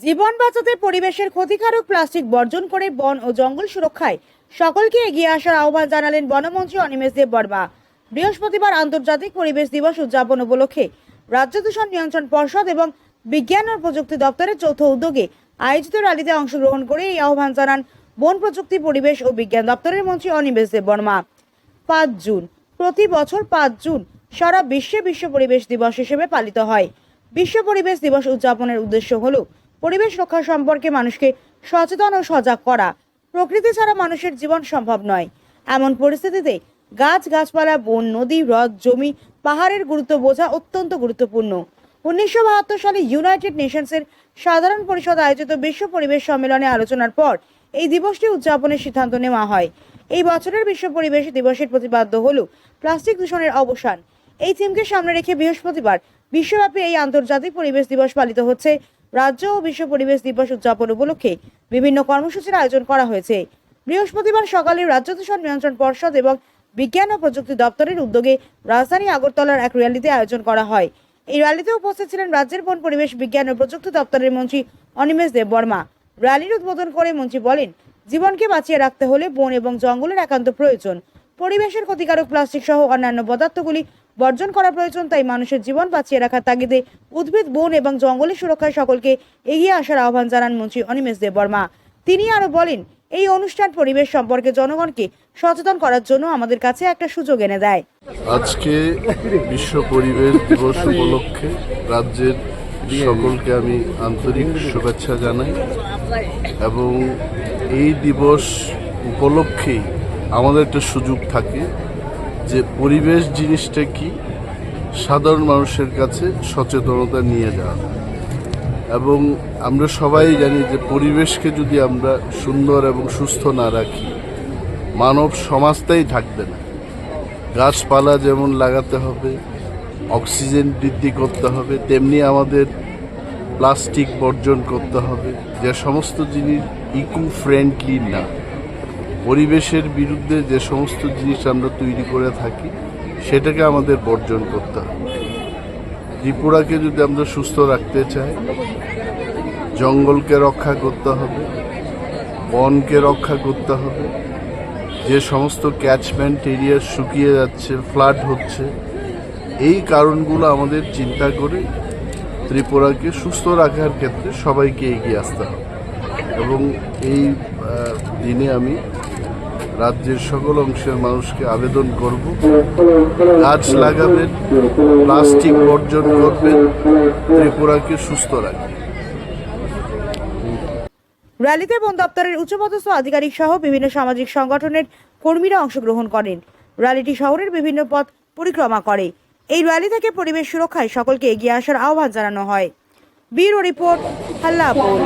জীবন বাঁচাতে পরিবেশের ক্ষতিকারক প্লাস্টিক বর্জন করে বন ও জঙ্গল সুরক্ষায় সকলকে এগিয়ে আসার আহ্বান জানালেন বনমন্ত্রী অনিমেষ দেব বর্মা। বৃহস্পতিবার আন্তর্জাতিক পরিবেশ দিবস উদযাপন উপলক্ষে রাজ্য দূষণ নিয়ন্ত্রণ পর্ষদ এবং বিজ্ঞান ও প্রযুক্তি দপ্তরের যৌথ উদ্যোগে আয়োজিত র্যালিতে অংশগ্রহণ করে এই আহ্বান জানান বন প্রযুক্তি, পরিবেশ ও বিজ্ঞান দপ্তরের মন্ত্রী অনিমেষ দেব বর্মা। পাঁচ জুন, প্রতি বছর পাঁচ জুন সারা বিশ্বে বিশ্ব পরিবেশ দিবস হিসেবে পালিত হয়। বিশ্ব পরিবেশ দিবস উদযাপনের উদ্দেশ্য হল পরিবেশ রক্ষা সম্পর্কে মানুষকে সচেতন ও সজাগ করা। প্রকৃতি ছাড়া মানুষের জীবন সম্ভব নয়। এমন পরিস্থিতিতে গাছ, গাছপালা, বন, নদী, হ্রদ, জমি, পাহাড়ের গুরুত্ব বোঝা অত্যন্ত গুরুত্বপূর্ণ। উনিশশো বাহাত্তর সালে ইউনাইটেড নেশনসের সাধারণ পরিষদ আয়োজিত বিশ্ব পরিবেশ সম্মেলনে আলোচনার পর এই দিবসটি উদযাপনের সিদ্ধান্ত নেওয়া হয়। এই বছরের বিশ্ব পরিবেশ দিবসের প্রতিপাদ্য হল প্লাস্টিক দূষণের অবসান। এই থিমকে সামনে রেখে বৃহস্পতিবার বিশ্বব্যাপী এই আন্তর্জাতিক পরিবেশ দিবস পালিত হচ্ছে রাজ্য ও বিশ্ব পরিবেশ দিবস উদযাপন উপলক্ষে বিভিন্ন কর্মসূচির আয়োজন করা হয়েছে। বৃহস্পতিবার সকালে রাজ্য দূষণ নিয়ন্ত্রণ পর্ষদ এবং বিজ্ঞান ও প্রযুক্তি দপ্তরের উদ্যোগে রাজধানী আগরতলার এক র্যালিতে আয়োজন করা হয়। এই র্যালিতে উপস্থিত ছিলেন রাজ্যের বন পরিবেশ, বিজ্ঞান ও প্রযুক্তি দপ্তরের মন্ত্রী অনিমেষ দেব বর্মা। র্যালির উদ্বোধন করে মন্ত্রী বলেন, জীবনকে বাঁচিয়ে রাখতে হলে বন এবং জঙ্গলের একান্ত প্রয়োজন। পরিবেশের ক্ষতিকারক প্লাস্টিক সহ অন্যান্য পদার্থগুলি বর্জন করা প্রয়োজন, তাই মানুষের জীবন বাঁচিয়ে রাখার তাগিদে উদ্ভিদ, বন এবং জঙ্গলের সুরক্ষায় সকলকে এগিয়ে আসার আহ্বান জানান মন্ত্রী অনিমেষ দেব বর্মা তিনি আরও বলেন, এই অনুষ্ঠান পরিবেশ সম্পর্কে জনগণকে সচেতন করার জন্য আমাদের কাছে একটা সুযোগ এনে দেয়। আজকে বিশ্ব পরিবেশ দিবস উপলক্ষে রাজ্যের সকলকে আমি আন্তরিক শুভেচ্ছা জানাই এবং এই দিবস উপলক্ষেই আমাদের একটা সুযোগ থাকে। যে পরিবেশ জিনিসটা কি, সাধারণ মানুষের কাছে সচেতনতা নিয়ে যাওয়া। এবং আমরা সবাই জানি যে পরিবেশকে যদি আমরা সুন্দর এবং সুস্থ না রাখি, মানব সমাজটাই থাকবে না। গাছপালা যেমন লাগাতে হবে, অক্সিজেন বৃদ্ধি করতে হবে, তেমনি আমাদের প্লাস্টিক বর্জন করতে হবে। যে সমস্ত জিনিস ইকো ফ্রেন্ডলি না। পরিবেশের বিরুদ্ধে যে সমস্ত জিনিস আমরা তৈরি করে থাকি, সেটাকে আমাদের বর্জন করতে হবে। ত্রিপুরাকে যদি আমরা সুস্থ রাখতে চাই, জঙ্গলকে রক্ষা করতে হবে, বনকে রক্ষা করতে হবে, যে সমস্ত ক্যাচমেন্ট এরিয়া শুকিয়ে যাচ্ছে ফ্লাড হচ্ছে, এই কারণগুলো আমাদের চিন্তা করে ত্রিপুরাকে সুস্থ রাখার ক্ষেত্রে সবাইকে এগিয়ে আসতে হবে। এবং এই দিনে আমি রাজ্যের সকল অংশের মানুষকে আবেদন করব। গাছ লাগাবেন, প্লাস্টিক বর্জন করবেন, ত্রিপুরাকে সুস্থ রাখবেন। র্যালিতে বন দপ্তরের উচ্চপদস্থ আধিকারিক সহ বিভিন্ন সামাজিক সংগঠনের কর্মীরা অংশগ্রহণ করেন। র্যালিটি শহরের বিভিন্ন পথ পরিক্রমা করে। এই র্যালি থেকে পরিবেশ সুরক্ষায় সকলকে এগিয়ে আসার আহ্বান জানানো হয়। ব্যুরো রিপোর্ট, হাল্লা বোল